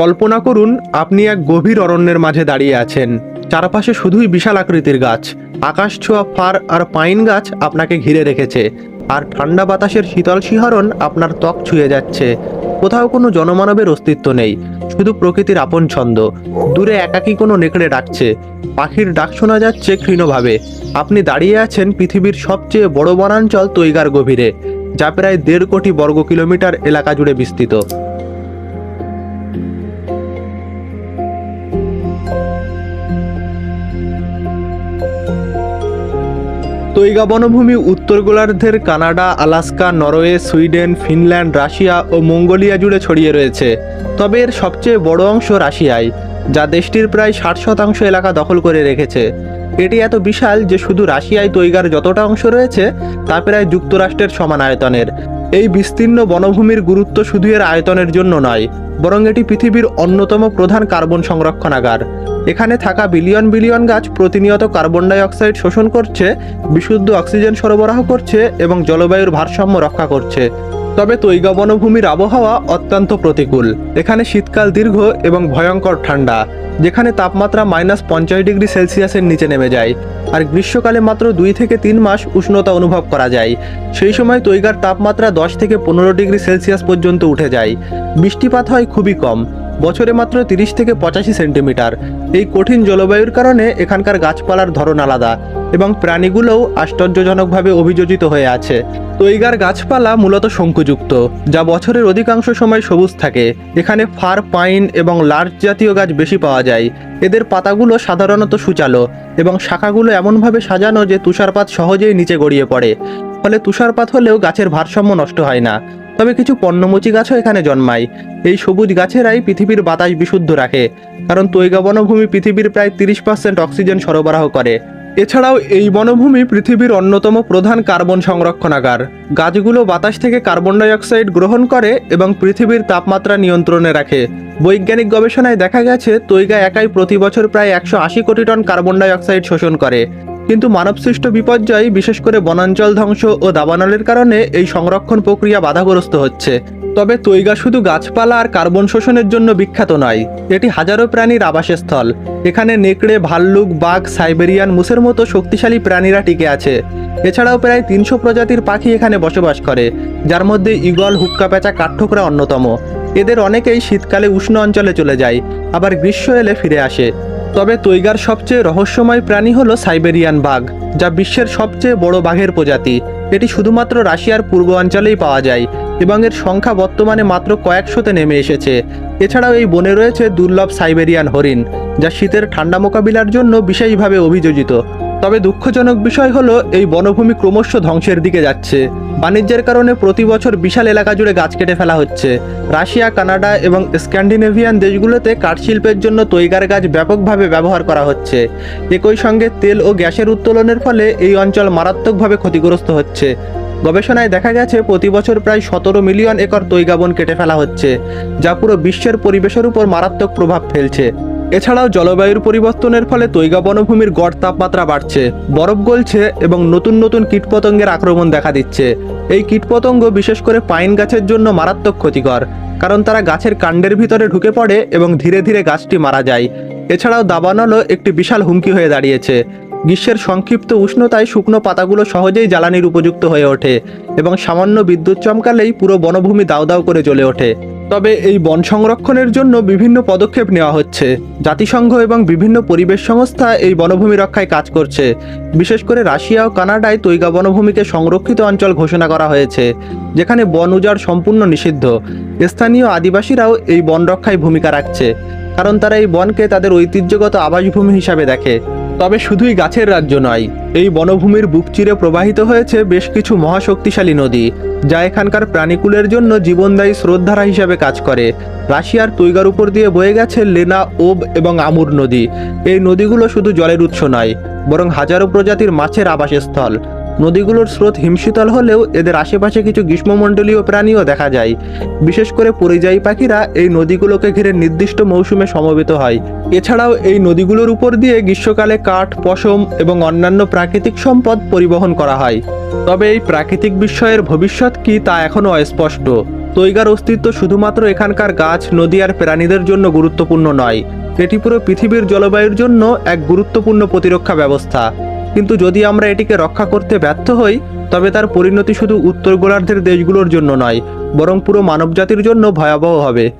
কল্পনা করুন, আপনি এক গভীর অরণ্যের মাঝে দাঁড়িয়ে আছেন। চারপাশে শুধুই বিশাল আকৃতির গাছ। আকাশ ছোঁয়া ফার আর পাইন গাছ আপনাকে ঘিরে রেখেছে। আর ঠান্ডা বাতাসের শীতল শিহরণ আপনার ত্বক ছুঁয়ে যাচ্ছে। কোথাও কোনো জনমানবের অস্তিত্ব নেই। শুধু প্রকৃতির আপন ছন্দ। দূরে একাকী কোনো নেকড়ে ডাকছে। পাখির ডাক শোনা যাচ্ছে ক্ষীণভাবে। আপনি দাঁড়িয়ে আছেন পৃথিবীর সবচেয়ে বড় বনাঞ্চল তৈগার গভীরে, যা প্রায় দেড় কোটি বর্গ কিলোমিটার এলাকা জুড়ে বিস্তৃত। তৈগা বনভূমি, উত্তর গোলার্ধের Canada, Alaska, Norway, Sweden, Finland, Russia ও মঙ্গোলিয়া জুড়ে ছড়িয়ে রয়েছে। তবে এর সবচেয়ে বড় অংশ রাশিয়ায় যা দেশটির প্রায় ষাট শতাংশ এলাকা দখল করে রেখেছে। এটি এত বিশাল যে শুধু রাশিয়ায় তৈগার যতটা অংশ রয়েছে, তা প্রায় যুক্তরাষ্ট্রের সমান আয়তনের এই বিস্তীর্ণ বনভূমির গুরুত্ব শুধু এর আয়তনের জন্য নয়, বরং এটি পৃথিবীর অন্যতম প্রধান কার্বন সংরক্ষণাগার। এখানে থাকা বিলিয়ন বিলিয়ন গাছ প্রতিনিয়ত কার্বন ডাইঅক্সাইড শোষণ করছে, বিশুদ্ধ অক্সিজেন সরবরাহ করছে এবং জলবায়ুর ভারসাম্য রক্ষা করছে। তবে তৈগা বনভূমির আবহাওয়া অত্যন্ত প্রতিকূল। এখানে শীতকাল দীর্ঘ এবং ভয়ঙ্কর ঠান্ডা, যেখানে তাপমাত্রা মাইনাস পঞ্চাশ ডিগ্রি সেলসিয়াসের নিচে নেমে যায়। আর গ্রীষ্মকালে মাত্র দুই থেকে তিন মাস উষ্ণতা অনুভব করা যায়। সেই সময় তৈগার তাপমাত্রা দশ থেকে পনেরো ডিগ্রি সেলসিয়াস পর্যন্ত উঠে যায়। বৃষ্টিপাত হয় খুবই কম। বছরে মাত্র তিরিশ থেকে পঁচাশি সেন্টিমিটার। এই কঠিন জলবায়ুর কারণে এখানকার গাছপালার ধরন আলাদা এবং প্রাণীগুলোও আশ্চর্যজনকভাবে অভিযোজিত হয়ে আছে। তৈগার গাছপালা মূলত শঙ্কুযুক্ত, যা বছরের অধিকাংশ সময় সবুজ থাকে। এখানে ফার, পাইন এবং লার্চ জাতীয় গাছ বেশি পাওয়া যায়। এদের পাতাগুলো সাধারণত সুচালো এবং শাখাগুলো এমনভাবে সাজানো যে তুষারপাত সহজেই নিচে গড়িয়ে পড়ে। ফলে তুষারপাত হলেও গাছের ভারসাম্য নষ্ট হয় না। তবে কিছু পর্ণমোচী গাছও এখানে জন্মায়। এই সবুজ গাছেরাই পৃথিবীর বাতাস বিশুদ্ধ রাখে, কারণ তৈগা বনভূমি পৃথিবীর প্রায় তিরিশ পার্সেন্ট অক্সিজেন সরবরাহ করে। এছাড়াও এই বনভূমি পৃথিবীর অন্যতম প্রধান কার্বন সংরক্ষণাগার। গাছগুলো বাতাস থেকে কার্বন ডাই অক্সাইড গ্রহণ করে এবং পৃথিবীর তাপমাত্রা নিয়ন্ত্রণে রাখে। বৈজ্ঞানিক গবেষণায় দেখা গেছে, তৈগা একাই প্রতি বছর প্রায় একশো আশি কোটি টন কার্বন ডাই অক্সাইড শোষণ করে। কিন্তু মানবসৃষ্ট বিপর্যয়, বিশেষ করে বনাঞ্চল ধ্বংস ও দাবানলের কারণে এই সংরক্ষণ প্রক্রিয়া বাধাগ্রস্ত হচ্ছে। তবে তৈগা শুধু গাছপালা আর কার্বন শোষণের জন্য বিখ্যাত নয়, এটি হাজারো প্রাণীর আবাসস্থল। এখানে নেকড়ে, ভাল্লুক, বাঘ, সাইবেরিয়ান মুসের মতো শক্তিশালী প্রাণীরা টিকে আছে। এছাড়াও প্রায় তিনশো প্রজাতির পাখি এখানে বসবাস করে, যার মধ্যে ঈগল হুক্কা পেঁচা কাঠঠোকরা অন্যতম। এদের অনেকেই শীতকালে উষ্ণ অঞ্চলে চলে যায়, আবার গ্রীষ্ম এলে ফিরে আসে। তবে তৈগার সবচেয়ে রহস্যময় প্রাণী হলো সাইবেরিয়ান বাঘ, যা বিশ্বের সবচেয়ে বড় বাঘের প্রজাতি। এটি শুধুমাত্র রাশিয়ার পূর্ব অঞ্চলেই পাওয়া যায় এবং এর সংখ্যা বর্তমানে মাত্র কয়েকশোতে নেমে এসেছে। এছাড়াও এই বনে রয়েছে দুর্লভ সাইবেরিয়ান হরিণ, যা শীতের ঠান্ডা মোকাবিলার জন্য বিশেষভাবে অভিযোজিত। তবে দুঃখজনক বিষয় হলো, এই বনভূমি ক্রমশ ধ্বংসের দিকে যাচ্ছে। বাণিজ্যের কারণে প্রতি বছর বিশাল এলাকা জুড়ে গাছ কেটে ফেলা হচ্ছে। রাশিয়া, কানাডা এবং স্ক্যান্ডিনেভিয়ান দেশগুলোতে কাঠশিল্পের জন্য তৈগার গাছ ব্যাপকভাবে ব্যবহার করা হচ্ছে। একই সঙ্গে তেল ও গ্যাসের উত্তোলনের ফলে এই অঞ্চল মারাত্মকভাবে ক্ষতিগ্রস্ত হচ্ছে। গবেষণায় দেখা গেছে, প্রতি বছর প্রায় সতেরো মিলিয়ন একর তৈগাবন কেটে ফেলা হচ্ছে, যা পুরো বিশ্বের পরিবেশের উপর মারাত্মক প্রভাব ফেলছে। এছাড়াও জলবায়ুর পরিবর্তনের ফলে তৈগা বনভূমির গড় তাপমাত্রা বাড়ছে। বরফ গলছে এবং নতুন নতুন কীটপতঙ্গের আক্রমণ দেখা দিচ্ছে। এই কীটপতঙ্গ বিশেষ করে পাইন গাছের জন্য মারাত্মক ক্ষতিকর, কারণ তারা গাছের কাণ্ডের ভিতরে ঢুকে পড়ে এবং ধীরে ধীরে গাছটি মারা যায়। এছাড়াও দাবানলও একটি বিশাল হুমকি হয়ে দাঁড়িয়েছে। গ্রীষ্মের সংক্ষিপ্ত উষ্ণতায় শুকনো পাতাগুলো সহজেই জ্বালানির উপযুক্ত হয়ে ওঠে এবং সামান্য বিদ্যুৎ চমকালেই পুরো বনভূমি দাউ দাউ করে জ্বলে ওঠে। তবে এই বন সংরক্ষণের জন্য বিভিন্ন পদক্ষেপ নেওয়া হচ্ছে। জাতিসংঘ এবং বিভিন্ন পরিবেশ সংস্থা এই বনভূমি রক্ষায় কাজ করছে। বিশেষ করে রাশিয়া ও কানাডায় তৈগা বনভূমিকে সংরক্ষিত অঞ্চল ঘোষণা করা হয়েছে, যেখানে বন উজাড় সম্পূর্ণ নিষিদ্ধ। স্থানীয় আদিবাসীরাও এই বন রক্ষায় ভূমিকা রাখছে, কারণ তারা এই বনকে তাদের ঐতিহ্যগত আবাসভূমি হিসাবে দেখে। তবে শুধুই গাছের রাজ্য নয়, এই বনভূমির বুক চিরে প্রবাহিত হয়েছে বেশ কিছু মহাশক্তিশালী নদী, যা এখানকার প্রাণীকুলের জন্য জীবনদায়ী স্রোতধারা হিসাবে কাজ করে। রাশিয়ার তৈগার উপর দিয়ে বয়ে গেছে লেনা, ওব এবং আমুর নদী। এই নদীগুলো শুধু জলের উৎস নয়, বরং হাজারো প্রজাতির মাছের আবাসস্থল। নদীগুলোর স্রোত হিমশীতল হলেও এদের আশেপাশে কিছু গ্রীষ্মমণ্ডলীয় প্রাণীও দেখা যায়। বিশেষ করে পরিযায়ী পাখিরা এই নদীগুলোকে ঘিরে নির্দিষ্ট মৌসুমে সমবেত হয়। এছাড়াও এই নদীগুলোর উপর দিয়ে গ্রীষ্মকালে কাঠ, পশম এবং অন্যান্য প্রাকৃতিক সম্পদ পরিবহন করা হয়। তবে এই প্রাকৃতিক বিস্ময়ের ভবিষ্যৎ কি তা এখনও অস্পষ্ট। তৈগার অস্তিত্ব শুধুমাত্র এখানকার গাছ, নদী আর প্রাণীদের জন্য গুরুত্বপূর্ণ নয়। এটি পুরো পৃথিবীর জলবায়ুর জন্য এক গুরুত্বপূর্ণ প্রতিরক্ষা ব্যবস্থা। কিন্তু যদি আমরা এটিকে রক্ষা করতে ব্যর্থ হই, তবে তার পরিণতি শুধু উত্তর গোলার্ধের দেশগুলোর জন্য নয়, বরং পুরো মানবজাতির জন্য ভয়াবহ হবে।